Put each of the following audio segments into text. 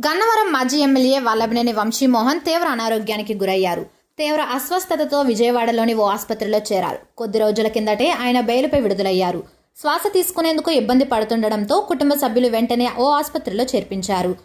గన్నవరం మాజీ ఎమ్మెల్యే వల్లభనేని వంశీమోహన్ తీవ్ర అనారోగ్యానికి గురయ్యారు. తీవ్ర అస్వస్థతతో విజయవాడలోని ఓ ఆసుపత్రిలో చేరారు. కొద్ది రోజుల కిందటే ఆయన బెయిలుపై విడుదలయ్యారు. శ్వాస తీసుకునేందుకు ఇబ్బంది పడుతుండటంతో కుటుంబ సభ్యులు వెంటనే ఓ ఆసుపత్రిలో చేర్పించారు.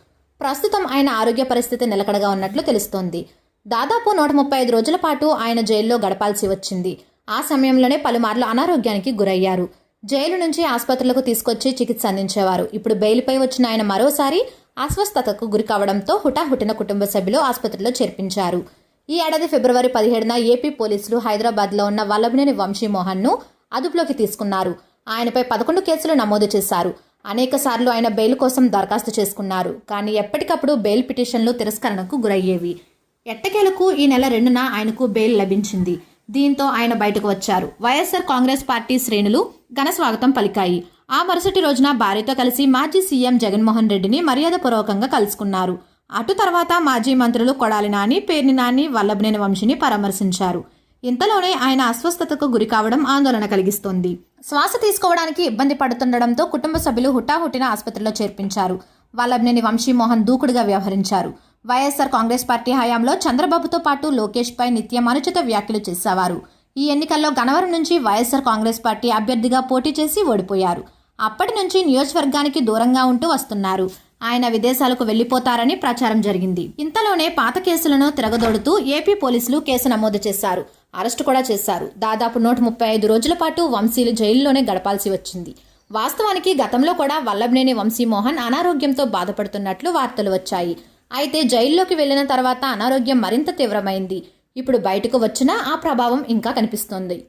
ప్రస్తుతం ఆయన ఆరోగ్య పరిస్థితి నిలకడగా ఉన్నట్లు తెలుస్తోంది. దాదాపు నూట ముప్పై ఐదు రోజుల పాటు ఆయన జైల్లో గడపాల్సి వచ్చింది. ఆ సమయంలోనే పలుమార్లు అనారోగ్యానికి గురయ్యారు. జైలు నుంచి ఆసుపత్రులకు తీసుకొచ్చి చికిత్స అందించేవారు. ఇప్పుడు బెయిల్పై వచ్చిన ఆయన మరోసారి అస్వస్థతకు గురి కావడంతో హుటాహుటిన కుటుంబ సభ్యులు ఆసుపత్రిలో చేర్పించారు. ఈ ఏడాది ఫిబ్రవరి పదిహేడున ఏపీ పోలీసులు హైదరాబాద్లో ఉన్న వల్లభనేని వంశీమోహన్ను అదుపులోకి తీసుకున్నారు. ఆయనపై పదకొండు కేసులు నమోదు చేశారు. అనేక సార్లు ఆయన బెయిల్ కోసం దరఖాస్తు చేసుకున్నారు. కానీ ఎప్పటికప్పుడు బెయిల్ పిటిషన్లు తిరస్కరణకు గురయ్యేవి. ఎట్టకేలకు ఈ నెల రెండున ఆయనకు బెయిల్ లభించింది. దీంతో ఆయన బయటకు వచ్చారు. వైఎస్ఆర్ కాంగ్రెస్ పార్టీ శ్రేణులు ఘన స్వాగతం పలికాయి. ఆ మరుసటి రోజున భార్యతో కలిసి మాజీ సీఎం జగన్మోహన్ రెడ్డిని మర్యాదపూర్వకంగా కలుసుకున్నారు. అటు తర్వాత మాజీ మంత్రులు కొడాలి నాని పేర్ని నాని వల్లభనేని వంశిని పరామర్శించారు. ఇంతలోనే ఆయన అస్వస్థతకు గురి కావడం ఆందోళన కలిగిస్తోంది. శ్వాస తీసుకోవడానికి ఇబ్బంది పడుతుండడంతో కుటుంబ సభ్యులు హుటాహుటిన ఆసుపత్రిలో చేర్పించారు. వల్లభనేని వంశీమోహన్ దూకుడుగా వ్యవహరించారు. వైఎస్ఆర్ కాంగ్రెస్ పార్టీ హయాంలో చంద్రబాబుతో పాటు లోకేష్పై నిత్యం అనుచిత వ్యాఖ్యలు చేసేవారు. ఈ ఎన్నికల్లో గనవరం నుంచి వైఎస్ఆర్ కాంగ్రెస్ పార్టీ అభ్యర్థిగా పోటీ చేసి ఓడిపోయారు. అప్పటి నుంచి నియోజకవర్గానికి దూరంగా ఉంటూ వస్తున్నారు. ఆయన విదేశాలకు వెళ్ళిపోతారని ప్రచారం జరిగింది. ఇంతలోనే పాత కేసులను తిరగదోడుతూ ఏపీ పోలీసులు కేసు నమోదు చేశారు. అరెస్టు కూడా చేశారు. దాదాపు నూట ముప్పై ఐదు రోజుల పాటు వంశీలు జైల్లోనే గడపాల్సి వచ్చింది. వాస్తవానికి గతంలో కూడా వల్లభనేని వంశీమోహన్ అనారోగ్యంతో బాధపడుతున్నట్లు వార్తలు వచ్చాయి. అయితే జైల్లోకి వెళ్ళిన తర్వాత అనారోగ్యం మరింత తీవ్రమైంది. ఇప్పుడు బయటకు వచ్చినా ఆ ప్రభావం ఇంకా కనిపిస్తోంది.